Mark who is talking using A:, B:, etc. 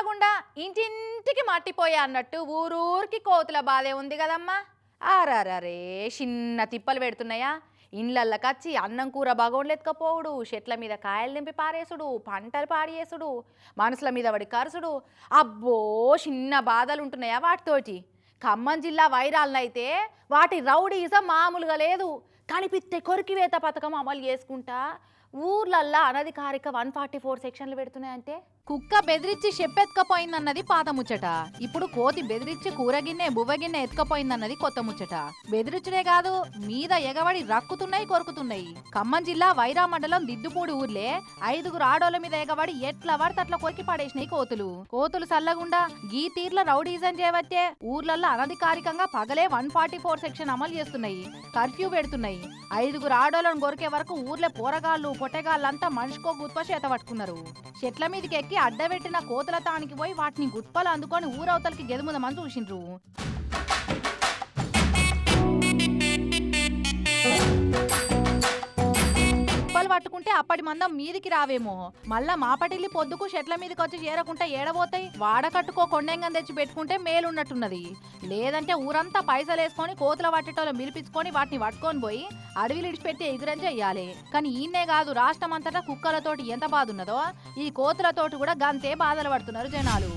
A: సల్లగుండా ఇంటింటికి మట్టిపోయా అన్నట్టు ఊరూరికి కోతుల బాధే ఉంది కదమ్మా. ఆరారే చిన్న తిప్పలు పెడుతున్నాయా? ఇండ్లల్లకచ్చి అన్నం కూర బాగోండ్లెత్కపోవుడు చెట్ల మీద కాయలు నింపి పారేసుడు పంటలు పాడేసుడు మనసుల మీద పడి కరుసుడు. అబ్బో చిన్న బాధలు ఉంటున్నాయా వాటితోటి. ఖమ్మం జిల్లా వైరాలనైతే వాటి రౌడీజం మామూలుగా లేదు. కనిపిస్తే కొరికివేత పథకం అమలు చేసుకుంటా ఊర్లల్లా అనధికారిక వన్ ఫార్టీ ఫోర్ సెక్షన్లు పెడుతున్నాయంటే? కుక్క బెదిరించి చెప్పెత్కపోయిందన్నది పాత ముచ్చట. ఇప్పుడు కోతి బెదిరించి కూరగిన్నె బువ్వగిన్నె ఎత్తుకపోయిందన్నది కొత్త ముచ్చట. బెదిరించుడే కాదు మీద ఎగబడి రక్కుతున్నాయి కొరుకుతున్నాయి. ఖమ్మం జిల్లా వైరా మండలం దిద్దుపూడి ఊర్లే ఐదుగురు ఆడోళ్ళ మీద ఎగబడి ఎట్లా పడితే అట్లా కొరికి పడేసినాయి కోతులు. కోతులు సల్లగుండా గీ తీర్ల రౌడీజం చేయవచ్చే ఊర్లల్లో అనధికారికంగా పగలే వన్ ఫార్టీ ఫోర్ సెక్షన్ అమలు చేస్తున్నాయి. కర్ఫ్యూ పెడుతున్నాయి. ఐదుగురు ఆడోళ్ళను కొరికే వరకు ఊర్లే పోరగాళ్ళు పొట్టగాళ్ళంతా మనిషికో గుత్ప చేత పట్టుకున్నారు. చెట్ల మీదకి ఎక్కి అడ్డబెట్టిన కోతుల తానికి పోయి వాటిని గుత్పలు అందుకొని ఊరవతలకి గెదుముదమని చూసిండ్రు అప్పటి మందం మీదికి రావేమో. మళ్ళా మాపటిల్లి పొద్దుకు చెట్ల మీదకి వచ్చి చేరకుంటే ఏడబోతాయి? వాడకట్టుకో కొండంగం తెచ్చి పెట్టుకుంటే మేలున్నట్టున్నది. లేదంటే ఊరంతా పైసలు వేసుకొని కోతుల పట్టేటోళ్ళు మిలిపించుకొని వాటిని పట్టుకొని పోయి అడవిలు ఇడిచిపెట్టి ఎగురం చెయ్యాలి కానీ ఈయనే కాదు రాష్ట్రం అంతటా కుక్కలతోటి ఎంత బాధ ఉన్నదో ఈ కోతులతోటి కూడా గంతే బాధలు పడుతున్నారు జనాలు.